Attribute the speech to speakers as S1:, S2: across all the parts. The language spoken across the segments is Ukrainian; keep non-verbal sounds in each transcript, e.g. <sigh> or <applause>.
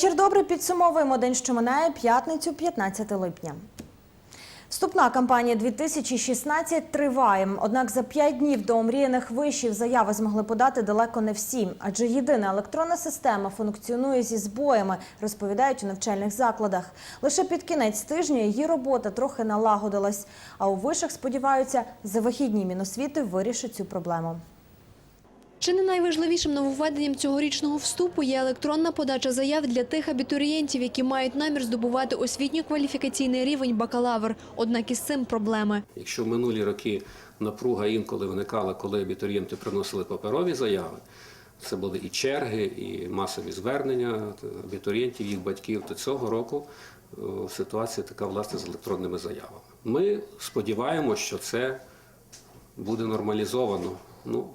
S1: Вечір добрий. Підсумовуємо день, що минає п'ятницю, 15 липня. Вступна кампанія 2016 триває. Однак за п'ять днів до омріяних вишів заяви змогли подати далеко не всі. Адже єдина електронна система функціонує зі збоями, розповідають у навчальних закладах. Лише під кінець тижня її робота трохи налагодилась. А у вишах сподіваються, за вихідні міносвіти вирішить цю проблему.
S2: Чи не найважливішим нововведенням цьогорічного вступу є електронна подача заяв для тих абітурієнтів, які мають намір здобувати освітньо-кваліфікаційний рівень бакалавр. Однак із цим проблеми.
S3: Якщо в минулі роки напруга інколи виникала, коли абітурієнти приносили паперові заяви, це були і черги, і масові звернення абітурієнтів, їх батьків, то цього року е, ситуація така власне з електронними заявами. Ми сподіваємося, що це буде нормалізовано. Ну,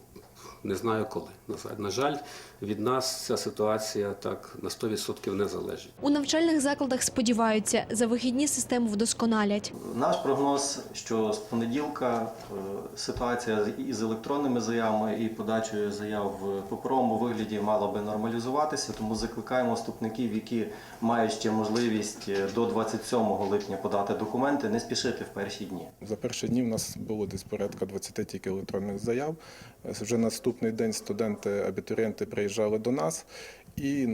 S3: не знаю коли. На жаль- На жаль, від нас ця ситуація так на 100% не залежить.
S2: У навчальних закладах сподіваються, за вихідні систему вдосконалять.
S4: Наш прогноз, що з понеділка е, ситуація із електронними заявами і подачею заяв в паперовому вигляді мала би нормалізуватися, тому закликаємо вступників, які мають ще можливість е, до 27 липня подати документи, не спішити в перші дні.
S5: За перші дні в нас було десь порядка 20 тільки електронних заяв. Е, Вже наступний день студенти, абітурієнти приїжджали до нас і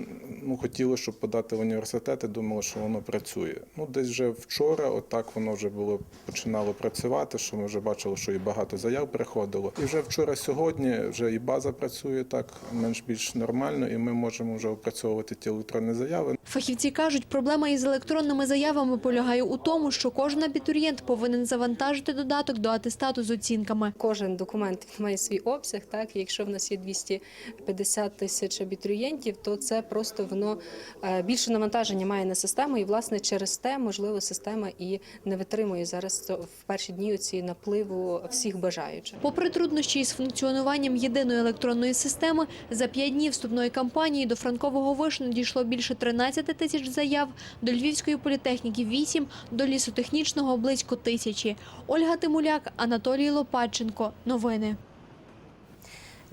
S5: ну, хотіли, щоб подати в університети, думали, що воно працює. Ну, десь вже вчора, отак воно вже було починало працювати, що ми вже бачили, що і багато заяв приходило. І вже вчора, сьогодні вже і база працює так менш-більш нормально, і ми можемо вже опрацьовувати ті електронні заяви.
S2: Фахівці кажуть, проблема із електронними заявами полягає у тому, що кожен абітурієнт повинен завантажити додаток до атестату з оцінками.
S6: Кожен документ має свій обсяг. Так, і якщо в нас є 250 тисяч абітурієнтів, то це просто воно е, більше навантаження має на систему, і власне через те, можливо, система і не витримує зараз в перші дні ці напливу всіх бажаючих.
S2: Попри труднощі із функціонуванням єдиної електронної системи, за п'ять днів вступної кампанії до Франкового вишу надійшло більше 13 тисяч заяв, до Львівської політехніки – 8, до лісотехнічного – близько тисячі. Ольга Тимуляк, Анатолій Лопатченко. Новини.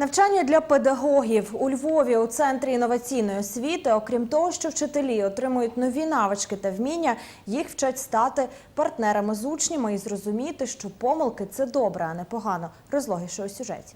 S1: Навчання для педагогів у Львові у центрі інноваційної освіти, окрім того, що вчителі отримують нові навички та вміння, їх вчать стати партнерами з учнями і зрозуміти, що помилки це добре, а не погано. Розлогіше у сюжеті.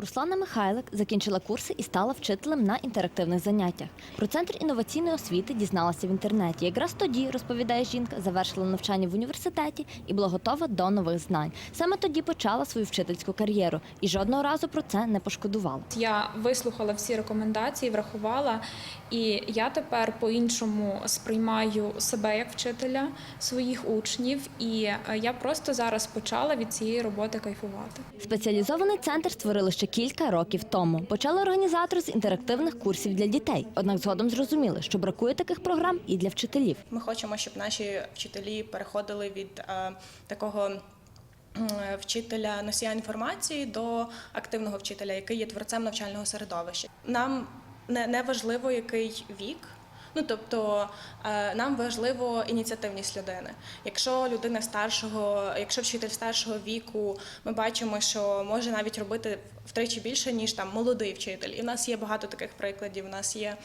S7: Руслана Михайлик закінчила курси і стала вчителем на інтерактивних заняттях. Про центр інноваційної освіти дізналася в інтернеті. Якраз тоді, розповідає жінка, завершила навчання в університеті і була готова до нових знань. Саме тоді почала свою вчительську кар'єру і жодного разу про це не пошкодувала.
S8: Я вислухала всі рекомендації, врахувала, і я тепер по-іншому сприймаю себе як вчителя своїх учнів. І е, я просто зараз почала від цієї роботи кайфувати.
S7: Спеціалізований центр створили ще кілька років тому. Почали організатори з інтерактивних курсів для дітей. Однак згодом зрозуміли, що бракує таких програм і для вчителів.
S9: Ми хочемо, щоб наші вчителі переходили від е, такого. Вчителя носія інформації до активного вчителя, який є творцем навчального середовища. Нам не, не важливо, який вік. Ну тобто е, нам важливо ініціативність людини. Якщо людина старшого, якщо вчитель старшого віку, ми бачимо, що може навіть робити втричі більше ніж там молодий вчитель. І в нас є багато таких прикладів. У нас є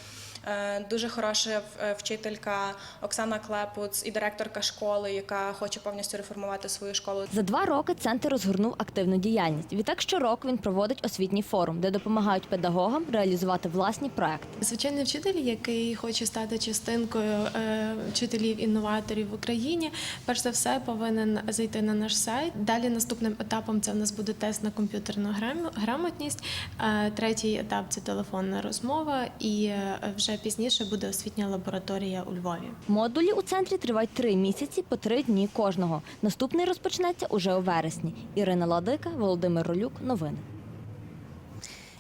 S9: дуже хороша е, вчителька Оксана Клепуц і директорка школи, яка хоче повністю реформувати свою школу.
S7: За два роки центр розгорнув активну діяльність. Відтак щороку він проводить освітній форум, де допомагають педагогам реалізувати власні проекти.
S10: Звичайний вчитель, який хоче стати частинкою е, вчителів-інноваторів в Україні, перш за все повинен зайти на наш сайт. Далі наступним етапом це в нас буде тест на комп'ютерну грамотність. Е, Третій етап це телефонна розмова, і е, пізніше буде освітня лабораторія у Львові.
S7: Модулі у центрі тривають три місяці по три дні кожного. Наступний розпочнеться уже у вересні. Ірина Ладика, Володимир Ролюк. Новини.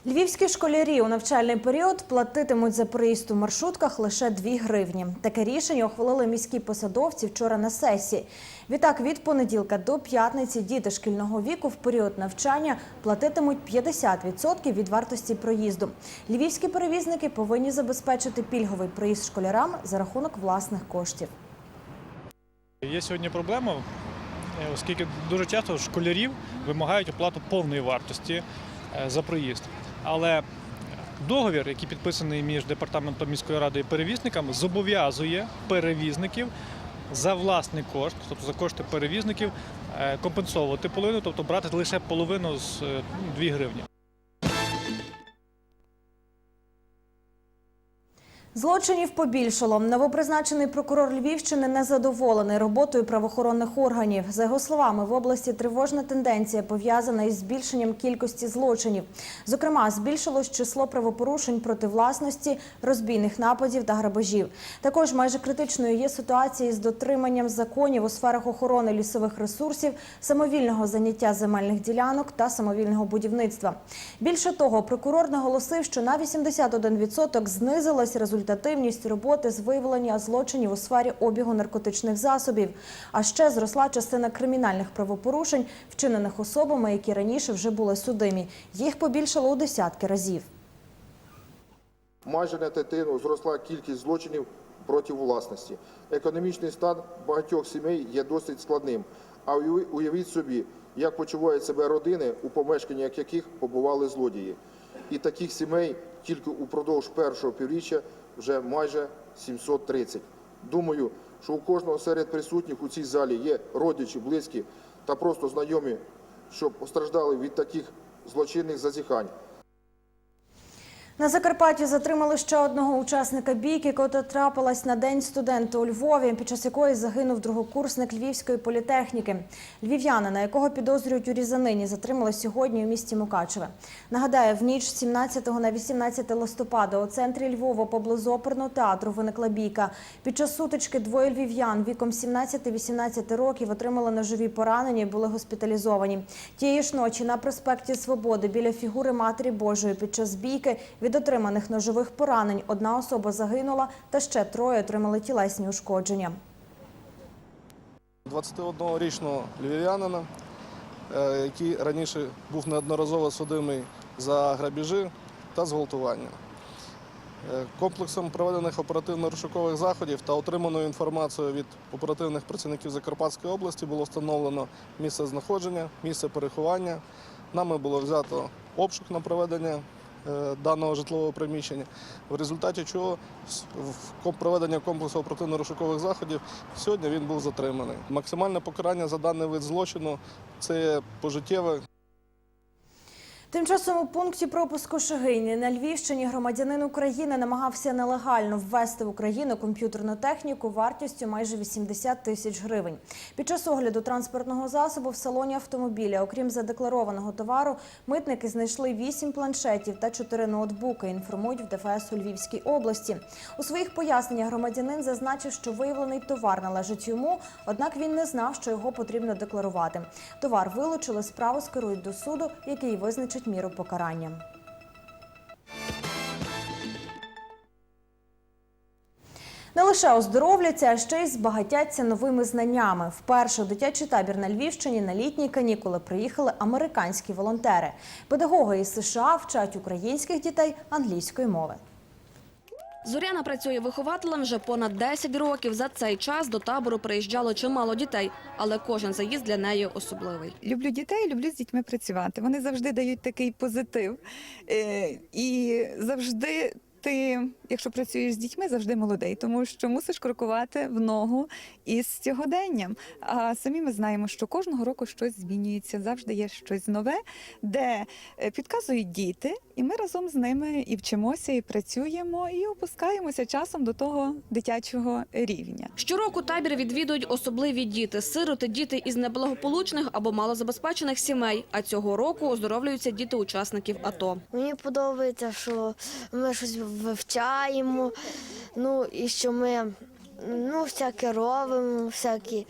S1: Львівські школярі у навчальний період платитимуть за проїзд у маршрутках лише 2 гривні. Таке рішення ухвалили міські посадовці вчора на сесії. Відтак, від понеділка до п'ятниці діти шкільного віку в період навчання платитимуть 50% від вартості проїзду. Львівські перевізники повинні забезпечити пільговий проїзд школярам за рахунок власних коштів.
S11: Є сьогодні проблема, е, оскільки дуже часто школярів вимагають оплату повної вартості е, за проїзд. Але
S12: Договір, який підписаний між департаментом міської ради і перевізниками, зобов'язує перевізників за власний кошт, тобто за кошти перевізників, е, компенсовувати половину, тобто брати лише половину з е, 2 гривні.
S1: Злочинів побільшало. Новопризначений прокурор Львівщини незадоволений роботою правоохоронних органів. За його словами, в області тривожна тенденція пов'язана із збільшенням кількості злочинів. Зокрема, збільшилось число правопорушень проти власності, розбійних нападів та грабежів. Також майже критичною є ситуація із дотриманням законів у сферах охорони лісових ресурсів, самовільного заняття земельних ділянок та самовільного будівництва. Більше того, прокурор наголосив, що на 81% знизилась результативність роботи з виявлення злочинів у сфері обігу наркотичних засобів. А ще зросла частина кримінальних правопорушень, вчинених особами, які раніше вже були судимі. Їх побільшало у десятки разів.
S13: Майже на третину зросла кількість злочинів проти власності. Економічний стан багатьох сімей є досить складним. А уявіть собі, як почувають себе родини, у помешканнях яких побували злодії. І таких сімей тільки упродовж першого півріччя вже майже 730. Думаю, що у кожного серед присутніх у цій залі є родичі, близькі та просто знайомі, що постраждали від таких злочинних зазіхань.
S1: На Закарпатті затримали ще одного учасника бійки, котра трапилась на день студента у Львові, під час якої загинув другокурсник Львівської політехніки. Львів'янина, якого підозрюють у різанині, затримали сьогодні у місті Мукачеве. Нагадаю, в ніч 17 на 18 листопада у центрі Львова поблизу оперного театру виникла бійка. Під час сутички двоє львів'ян віком 17-18 років отримали ножові поранення і були госпіталізовані. Тієї ж ночі на проспекті Свободи біля фігури Матері Божої під час бійки від отриманих ножових поранень одна особа загинула та ще троє отримали тілесні ушкодження.
S14: 21-річного львів'янина, е, який раніше був неодноразово судимий за грабіжі та зґвалтування. Е, Комплексом проведених оперативно-розшукових заходів та отриманою інформацією від оперативних працівників Закарпатської області було встановлено місце знаходження, місце переховання. Нами було взято обшук на проведення даного житлового приміщення, в результаті чого в проведення комплексу оперативно-розшукових заходів сьогодні він був затриманий. Максимальне покарання за даний вид злочину це пожиттєве
S1: Тим часом у пункті пропуску Шегині на Львівщині громадянин України намагався нелегально ввести в Україну комп'ютерну техніку вартістю майже 80 тисяч гривень. Під час огляду транспортного засобу в салоні автомобіля, окрім задекларованого товару, митники знайшли 8 планшетів та 4 ноутбуки. Інформують в ДФС у Львівській області. У своїх поясненнях громадянин зазначив, що виявлений товар належить йому, однак він не знав, що його потрібно декларувати. Товар вилучили, справу скерують до суду, який визначить міру покарання. Не лише оздоровляться, а ще й збагатяться новими знаннями. Вперше у дитячий табір на Львівщині на літні канікули приїхали американські волонтери. Педагоги із США вчать українських дітей англійської мови.
S15: Зоряна працює вихователем вже понад 10 років. За цей час до табору приїжджало чимало дітей, але кожен заїзд для неї особливий.
S16: Люблю дітей, люблю з дітьми працювати. Вони завжди дають такий позитив. Е, І завжди ти, якщо працюєш з дітьми, завжди молодий, тому що мусиш крокувати в ногу із сьогоденням. А самі ми знаємо, що кожного року щось змінюється, завжди є щось нове, де е, підказують діти, і ми разом з ними і вчимося, і працюємо, і опускаємося часом до того дитячого рівня.
S15: Щороку табір відвідують особливі діти, сироти, діти із неблагополучних або малозабезпечених сімей. А цього року оздоровлюються діти учасників АТО.
S17: Мені подобається, що ми щось вивчаємо, ну і що ми ну, всяке робимо, всякі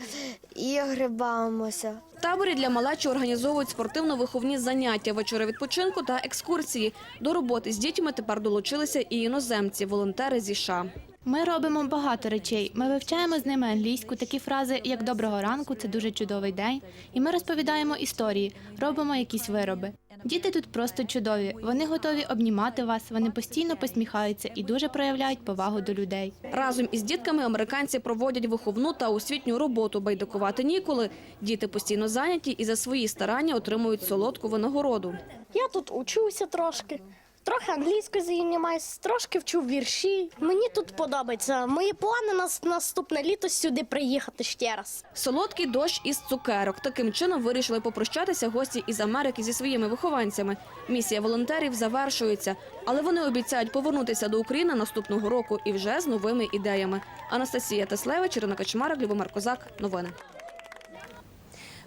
S17: ігри бавимося.
S15: Таборі для малечі організовують спортивно-виховні заняття, вечори відпочинку та екскурсії. До роботи з дітьми тепер долучилися і іноземці, волонтери зі США.
S6: Ми робимо багато речей. Ми вивчаємо з ними англійську, такі фрази, як доброго ранку, це дуже чудовий день. І ми розповідаємо історії, робимо якісь вироби. Діти тут просто чудові. Вони готові обнімати вас, вони постійно посміхаються і дуже проявляють повагу до людей.
S15: Разом із дітками американці проводять виховну та освітню роботу. Байдикувати ніколи. Діти постійно зайняті і за свої старання отримують солодку винагороду.
S17: Я тут учуся трошки,
S18: трохи англійською займаюся, трошки вчу вірші. Мені тут подобається. Мої плани на наступне літо сюди приїхати ще раз.
S15: Солодкий дощ із цукерок. Таким чином вирішили попрощатися гості із Америки зі своїми вихованцями. Місія волонтерів завершується, але вони обіцяють повернутися до України наступного року і вже з новими ідеями. Анастасія Теслевич, Ірина Качмарик, Любомир Козак. Новини.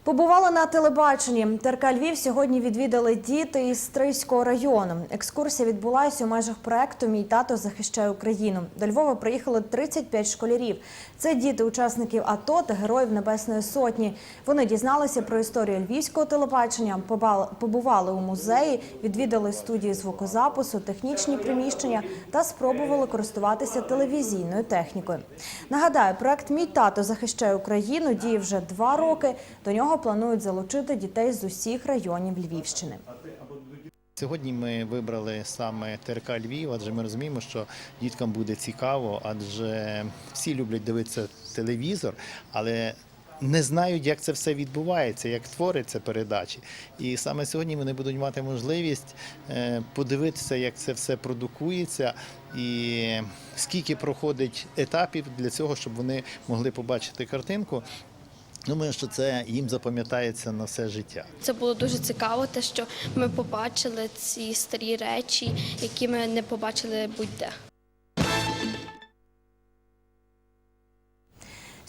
S1: Побували на телебаченні. ТРК Львів сьогодні відвідали діти із Стрийського району. Екскурсія відбулася у межах проекту Мій тато захищає Україну. До Львова приїхали 35 школярів. Це діти учасників АТО та героїв Небесної Сотні. Вони дізналися про історію львівського телебачення, побували у музеї, відвідали студії звукозапису, технічні приміщення та спробували користуватися телевізійною технікою. Нагадаю, проект Мій тато захищає Україну діє вже два роки. До нього планують залучити дітей з усіх районів Львівщини.
S19: Сьогодні ми вибрали саме ТРК Львів, адже ми розуміємо, що діткам буде цікаво, адже всі люблять дивитися телевізор, але не знають, як це все відбувається, як твориться передачі. І саме сьогодні вони будуть мати можливість е, подивитися, як це все продукується, і скільки проходить етапів для цього, щоб вони могли побачити картинку. Думаю, що це їм запам'ятається на все життя.
S20: Це було дуже цікаво, те, що ми побачили ці старі речі, які ми не побачили будь-де.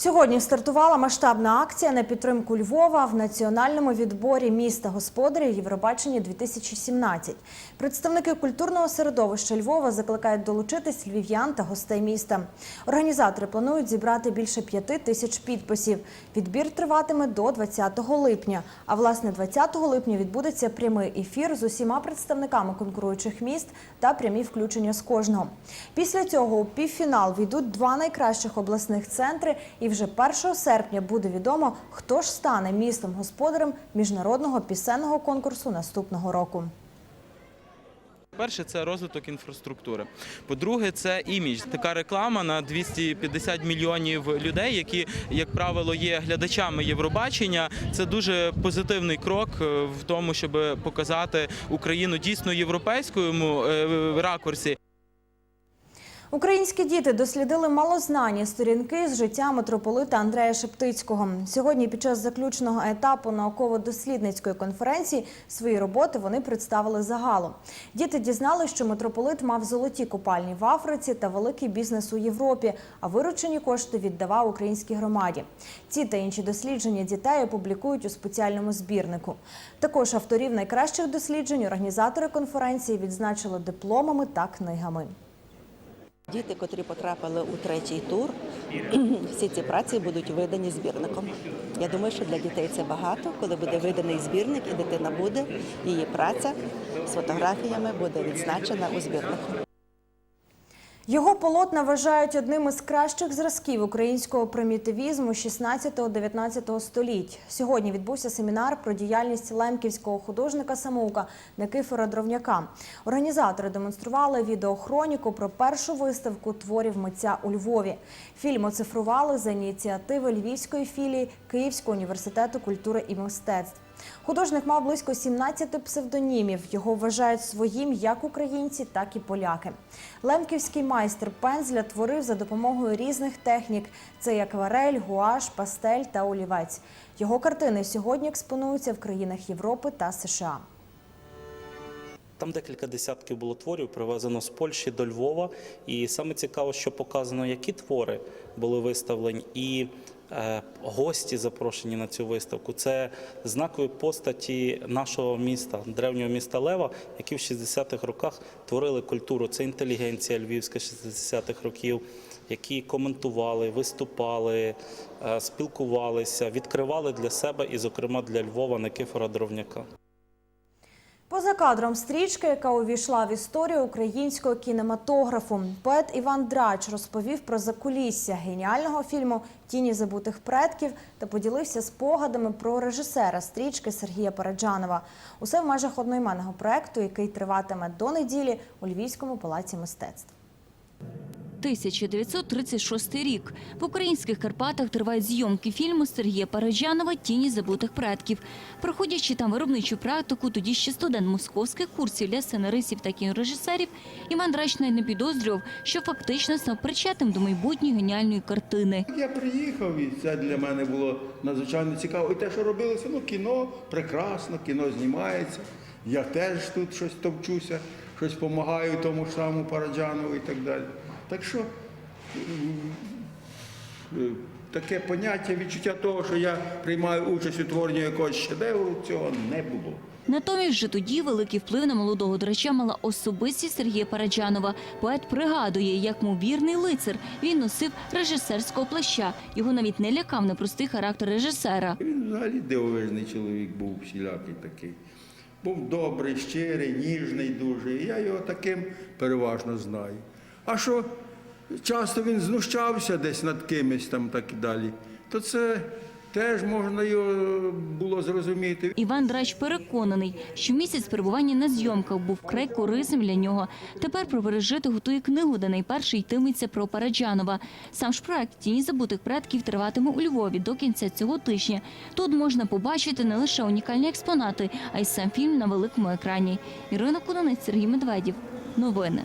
S1: Сьогодні стартувала масштабна акція на підтримку Львова в національному відборі міста господарів Євробачення 2017. Представники культурного середовища Львова закликають долучитись львів'ян та гостей міста. Організатори планують зібрати більше п'яти тисяч підписів. Відбір триватиме до 20 липня. А власне 20 липня відбудеться прямий ефір з усіма представниками конкуруючих міст та прямі включення з кожного. Після цього у півфінал війдуть два найкращих обласних центри, і вже 1 серпня буде відомо, хто ж стане містом господарем міжнародного пісенного конкурсу наступного року.
S21: Перше це розвиток інфраструктури. По-друге, це імідж. Така реклама на 250 мільйонів людей, які, як правило, є глядачами Євробачення. Це дуже позитивний крок е, в тому, щоб показати Україну дійсно європейському е, ракурсі.
S1: Українські діти дослідили малознані сторінки з життя митрополита Андрея Шептицького. Сьогодні, під час заключного етапу науково-дослідницької конференції, свої роботи вони представили загалом. Діти дізнали, що митрополит мав золоті купальні в Африці та великий бізнес у Європі, а виручені кошти віддавав українській громаді. Ці та інші дослідження дітей опублікують у спеціальному збірнику. Також авторів найкращих досліджень організатори конференції відзначили дипломами та книгами.
S22: Діти, котрі потрапили у третій тур, <clears throat> всі ці праці будуть видані збірником. Я думаю, що для дітей це багато, коли буде виданий збірник, і дитина буде, її праця з фотографіями буде відзначена у збірнику.
S1: Його полотна вважають одним із кращих зразків українського примітивізму 16-19 століть. Сьогодні відбувся семінар про діяльність лемківського художника-самоука Никифора Дровняка. Організатори демонстрували відеохроніку про першу виставку творів митця у Львові. Фільм оцифрували за ініціативи Львівської філії Київського університету культури і мистецтв. Художник мав близько 17 псевдонімів. Його вважають своїм як українці, так і поляки. Лемківський майстер пензля творив за допомогою різних технік: це як акварель, гуаш, пастель та олівець. Його картини сьогодні експонуються в країнах Європи та США.
S11: Там декілька десятків було творів, привезено з Польщі до Львова. І саме цікаво, що показано, які твори були виставлені, і гості запрошені на цю виставку. Це знакові постаті нашого міста, древнього міста Лева, які в 60-х роках творили культуру. Це інтелігенція львівська 60-х років, які коментували, виступали, е, спілкувалися, відкривали для себе і, зокрема, для Львова Никифора Дровняка.
S1: Поза кадром стрічки, яка увійшла в історію українського кінематографу, поет Іван Драч розповів про закулісся геніального фільму Тіні забутих предків та поділився спогадами про режисера стрічки Сергія Параджанова. Усе в межах одноіменного проекту, який триватиме до неділі у Львівському палаці мистецтв.
S23: 1936 рік. В українських Карпатах тривають зйомки фільму Сергія Параджанова Тіні забутих предків. Проходячи там виробничу практику, тоді ще студент московських курсів для сценаристів та кінорежисерів, Іван Драч не підозрював, що фактично став причетним до майбутньої геніальної картини.
S24: Я приїхав, і це для мене було надзвичайно цікаво. І те, що робилося, ну кіно прекрасно, кіно знімається. Я теж тут щось товчуся, щось допомагаю тому ж самому Параджанову і так далі. Так що таке поняття, відчуття того, що я приймаю участь у творенні якогось шедевру, цього не було.
S23: Натомість вже тоді великий вплив на молодого драча мала особистість Сергія Параджанова. Поет пригадує, як мов вірний лицар він носив режисерського плаща. Його навіть не лякав непростий характер режисера.
S24: Він взагалі дивовижний чоловік був всілякий такий. Був добрий, щирий, ніжний дуже. І я його таким переважно знаю. А що часто він знущався десь над кимось там так і далі, то це теж можна його було зрозуміти.
S23: Іван Драч переконаний, що місяць перебування на зйомках був вкрай корисним для нього. Тепер про пережити готує книгу, де найперше йтиметься про Параджанова. Сам ж проект «Тіні забутих предків триватиме у Львові до кінця цього тижня. Тут можна побачити не лише унікальні експонати, а й сам фільм на великому екрані. Ірина Кунонець, Сергій Медведєв. Новини.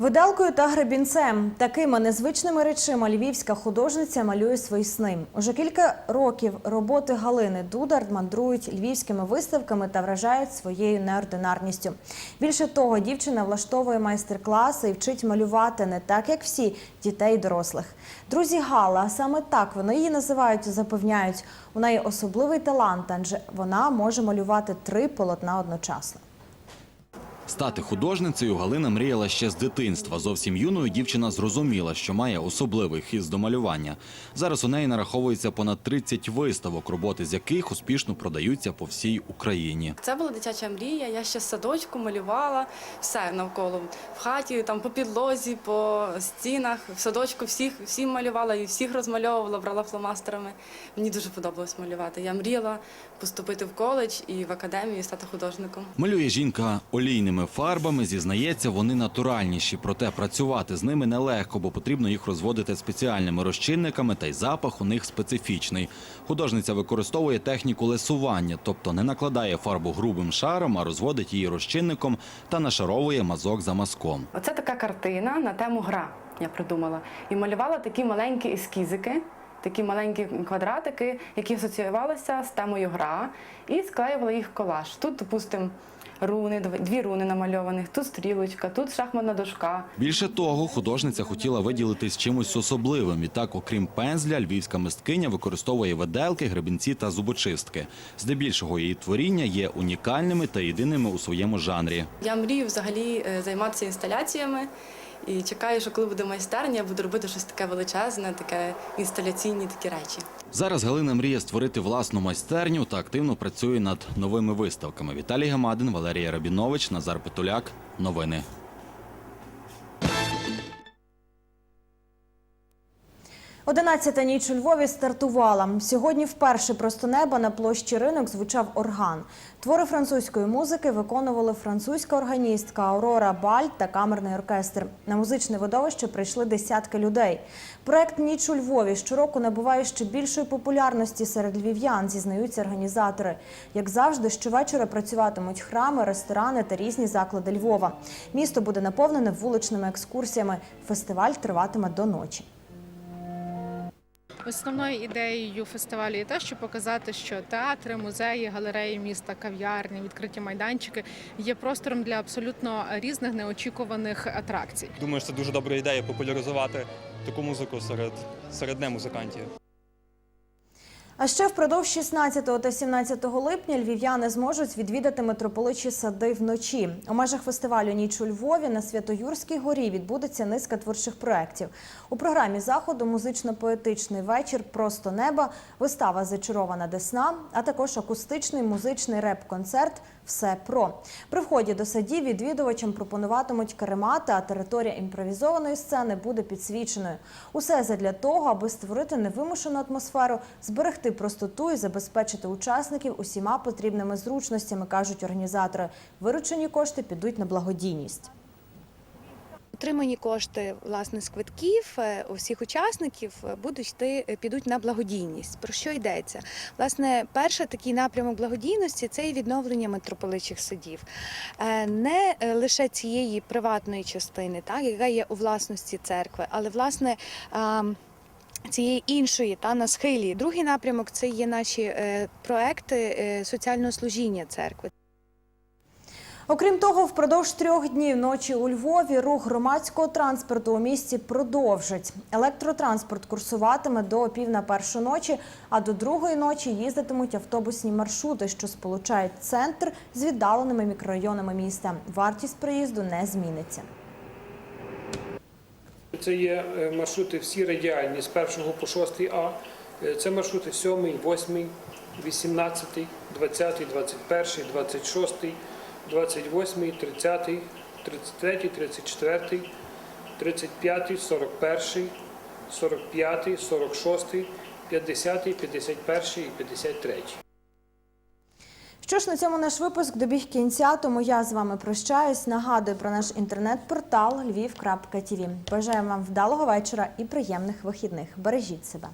S1: Виделкою та гребінцем такими незвичними речима львівська художниця малює свої сни. Уже кілька років роботи Галини Дудар мандрують львівськими виставками та вражають своєю неординарністю. Більше того, дівчина влаштовує майстер-класи і вчить малювати не так, як всі дітей і дорослих. Друзі Гала, саме так вони її називають, запевняють. У неї особливий талант, адже вона може малювати три полотна одночасно.
S25: Стати художницею Галина мріяла ще з дитинства. Зовсім юною дівчина зрозуміла, що має особливий хист до малювання. Зараз у неї нараховується понад 30 виставок, роботи з яких успішно продаються по всій Україні.
S26: Це була дитяча мрія. Я ще з садочку малювала все навколо в хаті, там по підлозі, по стінах, в садочку всіх всім малювала і всіх розмальовувала, брала фломастерами. Мені дуже подобалось малювати. Я мріяла поступити в коледж і в академію і стати художником.
S25: Малює жінка олійними фарбами, зізнається, вони натуральніші, проте працювати з ними нелегко, бо потрібно їх розводити спеціальними розчинниками, та й запах у них специфічний. Художниця використовує техніку лесування, тобто не накладає фарбу грубим шаром, а розводить її розчинником та нашаровує мазок за мазком.
S26: Оце така картина на тему гра. Я придумала і малювала такі маленькі ескізики. Такі маленькі квадратики, які асоціювалися з темою гра, і склеювала їх в колаж. Тут, допустимо, руни, дві руни намальованих, тут стрілочка, тут шахматна дошка.
S25: Більше того, художниця хотіла виділитись чимось особливим. Відтак, окрім пензля, львівська мисткиня використовує виделки, гребінці та зубочистки. Здебільшого її творіння є унікальними та єдиними у своєму жанрі.
S26: Я мрію взагалі е, займатися інсталяціями і чекаю, що коли буде майстерня, я буду робити щось таке величезне, таке інсталяційні такі речі.
S25: Зараз Галина мріє створити власну майстерню та активно працює над новими виставками. Віталій Гамадин, Валерія Рабінович, Назар Петуляк. Новини.
S1: Одинадцята ніч у Львові стартувала. Сьогодні вперше просто неба на площі ринок звучав орган. Твори французької музики виконували французька органістка Аурора Бальт та камерний оркестр. На музичне видовище прийшли десятки людей. Проект Ніч у Львові щороку набуває ще більшої популярності серед львів'ян, зізнаються організатори. Як завжди, щовечора працюватимуть храми, ресторани та різні заклади Львова. Місто буде наповнене вуличними екскурсіями. Фестиваль триватиме до ночі.
S27: Основною ідеєю фестивалю є те, щоб показати, що театри, музеї, галереї міста, кав'ярні, відкриті майданчики є простором для абсолютно різних неочікуваних атракцій.
S28: Думаю, що це дуже добра ідея популяризувати таку музику серед, серед немузикантів.
S1: А ще впродовж 16 та 17 липня львів'яни зможуть відвідати митрополичі сади вночі. У межах фестивалю Ніч у Львові на Святоюрській горі відбудеться низка творчих проєктів. У програмі заходу музично-поетичний вечір Просто неба, вистава Зачарована Десна, а також акустичний музичний реп-концерт Все про при вході до садів відвідувачам пропонуватимуть каремати, а територія імпровізованої сцени буде підсвіченою. Усе задля того, аби створити невимушену атмосферу, зберегти простоту і забезпечити учасників усіма потрібними зручностями, кажуть організатори. Виручені кошти підуть на благодійність.
S9: отримані кошти власне з квитків е, у всіх учасників е, будуть йти, е, підуть на благодійність. Про що йдеться? Власне, перший такий напрямок благодійності це і відновлення митрополичих садів. Е, Не лише цієї приватної частини, так, яка є у власності церкви, але власне. Цієї іншої та на схилі. Другий напрямок це є наші е, проекти е, соціального служіння церкви.
S1: Окрім того, впродовж трьох днів ночі у Львові рух громадського транспорту у місті продовжить. Електротранспорт курсуватиме до пів на першу ночі, а до другої ночі їздитимуть автобусні маршрути, що сполучають центр з віддаленими мікрорайонами міста. Вартість проїзду не зміниться.
S10: Це є е, маршрути всі радіальні з 1 по 6 А. Е, Це маршрути 7, 8, 18, 20, 21, 26, 28, 30, 33, 34, 35, 41, 45, 46, 50, 51 і 53.
S1: Що ж на цьому наш випуск добіг кінця, тому я з вами прощаюсь. Нагадую про наш інтернет-портал lviv.tv. Бажаю вам вдалого вечора і приємних вихідних. Бережіть себе.